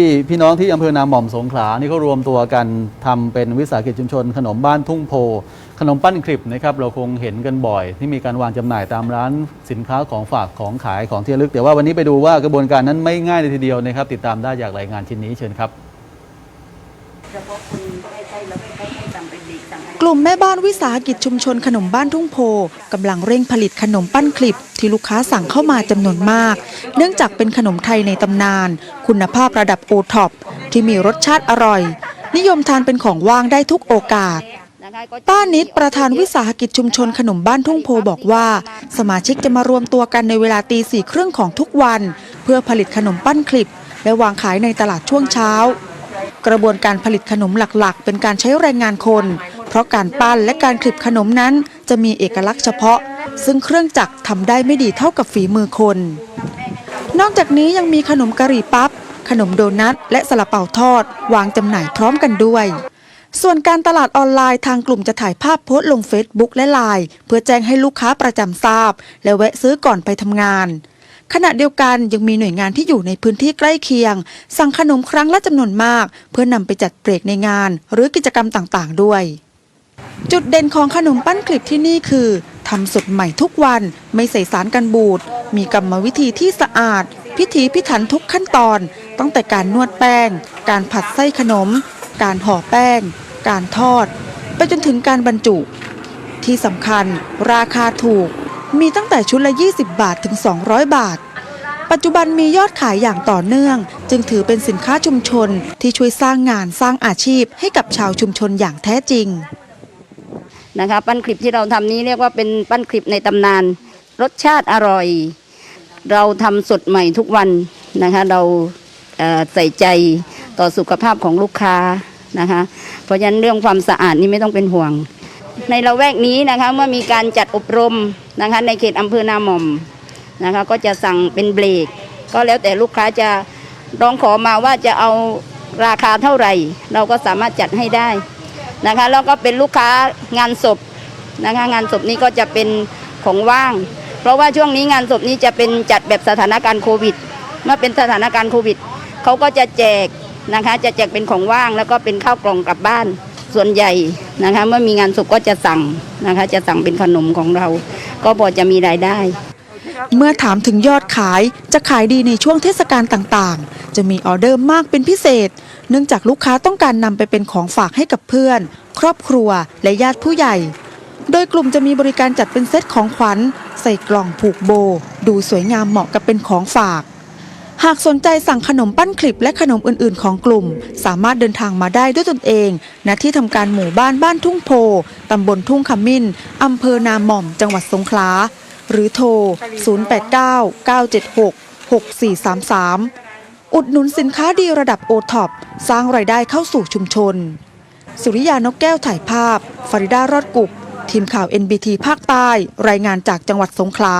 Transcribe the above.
ที่พี่น้องที่อำเภอนาหม่อมสงขลานี่เขารวมตัวกันทำเป็นวิสาหกิจชุมชน ขนมบ้านทุ่งโพ ขนมปั้นคลิปนะครับเราคงเห็นกันบ่อย ที่มีการวางจำหน่ายตามร้านสินค้าของฝากของขายของที่ระลึก แต่ว่าวันนี้ไปดูว่ากระบวนการนั้นไม่ง่ายเลยทีเดียวนะครับ ติดตามได้จากรายงานชิ้นนี้เชิญครับเฉพาะคนใกล้ๆแล้วใกล้ๆ กลุ่มแม่บ้านวิสาหกิจชุมชนขนมบ้านทุ่งโพกำลังเร่งผลิตขนมปั้นคลิป ที่ลูกค้าสั่งเข้ามาจำนวนมาก เนื่องจากเป็นขนมไทยในตำนาน คุณภาพระดับโอท็อปที่มีรสชาติอร่อย นิยมทานเป็นของว่างได้ทุกโอกาสป้านิดประธานวิสาหกิจชุมชนขนมบ้านทุ่งโพบอกว่า สมาชิกจะมารวมตัวกันในเวลาตีสี่ครึ่งของทุกวัน เพื่อผลิตขนมปั้นคลิป และวางขายในตลาดช่วงเช้า กระบวนการผลิตขนมหลักๆ เป็นการใช้แรงงานคน เพราะการปั้นและการคลิปขนมนั้นจะมีเอกลักษณ์เฉพาะ ซึ่งเครื่องจักรทำได้ไม่ดีเท่ากับฝีมือคน นอกจากนี้ยังมีขนมกะหรี่ปั๊บ ขนมโดนัท และสลับเปาทอด วางจำหน่ายพร้อมกันด้วย ส่วนการตลาดออนไลน์ทางกลุ่มจะถ่ายภาพโพสต์ลง Facebook และไลน์เพื่อแจ้งให้ลูกค้าประจำทราบ และแวะซื้อก่อนไปทำงาน ขณะเดียวกันยังมีหน่วยงานที่อยู่ในพื้นที่ใกล้เคียง สั่งขนมครั้งละจำนวนมาก เพื่อนำไปจัดเบรกในงาน หรือกิจกรรมต่างๆ ด้วย จุดเด่นของขนมปั้นคลิปที่นี่คือทำสดใหม่ทุกวันไม่ใส่สารกันบูด มีกรรมวิธีที่สะอาด พิถีพิถันทุกขั้นตอน ตั้งแต่การนวดแป้ง การผัดไส้ขนม การห่อแป้ง การทอด ไปจนถึงการบรรจุ ที่สำคัญ ราคาถูก มีตั้งแต่ชุดละ 20 บาทถึง 200 บาท ปัจจุบันมียอดขายอย่างต่อเนื่อง จึงถือเป็นสินค้าชุมชนที่ช่วยสร้างงานสร้างอาชีพให้กับชาวชุมชนอย่างแท้จริงนะคะปั้นคลิปที่เราทำนี้เรียกว่าเป็นปั้นคลิปในตำนาน รสชาติอร่อย เราทำสดใหม่ทุกวันนะคะเราเใส่ใจต่อสุขภาพของลูกค้านะคะเพราะฉะนั้นเรื่องความสะอาดนี่ไม่ต้องเป็นห่วง ในละแวกนี้นะคะเมื่อมีการจัดอบรมนะคะในเขตอำเภอนาหม่อม นะคะก็จะสั่งเป็นเบรก ก็แล้วแต่ลูกค้าจะร้องขอมาว่าจะเอาราคาเท่าไหร่ เราก็สามารถจัดให้ได้นะคะแล้วก็เป็นลูกค้างานศพนะคะงานศพนี้ก็จะเป็นของว่าง เพราะว่าช่วงนี้งานศพนี้จะเป็นจัดแบบสถานการณ์โควิด เมื่อเป็นสถานการณ์โควิดเขาก็จะแจกนะคะจะแจกเป็นของว่างแล้วก็เป็นข้าวกล่องกลับบ้านส่วนใหญ่นะคะเมื่อมีงานศพก็จะสั่งนะคะจะสั่งเป็นขนมของเรา ก็พอจะมีรายได้ เมื่อถามถึงยอดขายจะขายดีในช่วงเทศกาลต่างๆ จะมีออเดอร์มากเป็นพิเศษ เนื่องจากลูกค้าต้องการนำไปเป็นของฝากให้กับเพื่อน ครอบครัวและญาติผู้ใหญ่ โดยกลุ่มจะมีบริการจัดเป็นเซตของขวัญ ใส่กล่องผูกโบ ดูสวยงามเหมาะกับเป็นของฝาก หากสนใจสั่งขนมปั้นคลิปและขนมอื่นๆ ของกลุ่ม สามารถเดินทางมาได้ด้วยตนเอง ณที่ทำการหมู่บ้านบ้านทุ่งโพตำบลทุ่งขมิ้นอำเภอนาหม่อม จังหวัดสงขลา หรือโทร 089-976-6433 อุดหนุนสินค้าดีระดับโอท็อปสร้างรายได้เข้าสู่ชุมชน สุริยานกแก้วถ่ายภาพฟาริดารอดกุก ทีมข่าว NBT ภาคใต้ รายงานจากจังหวัดสงขลา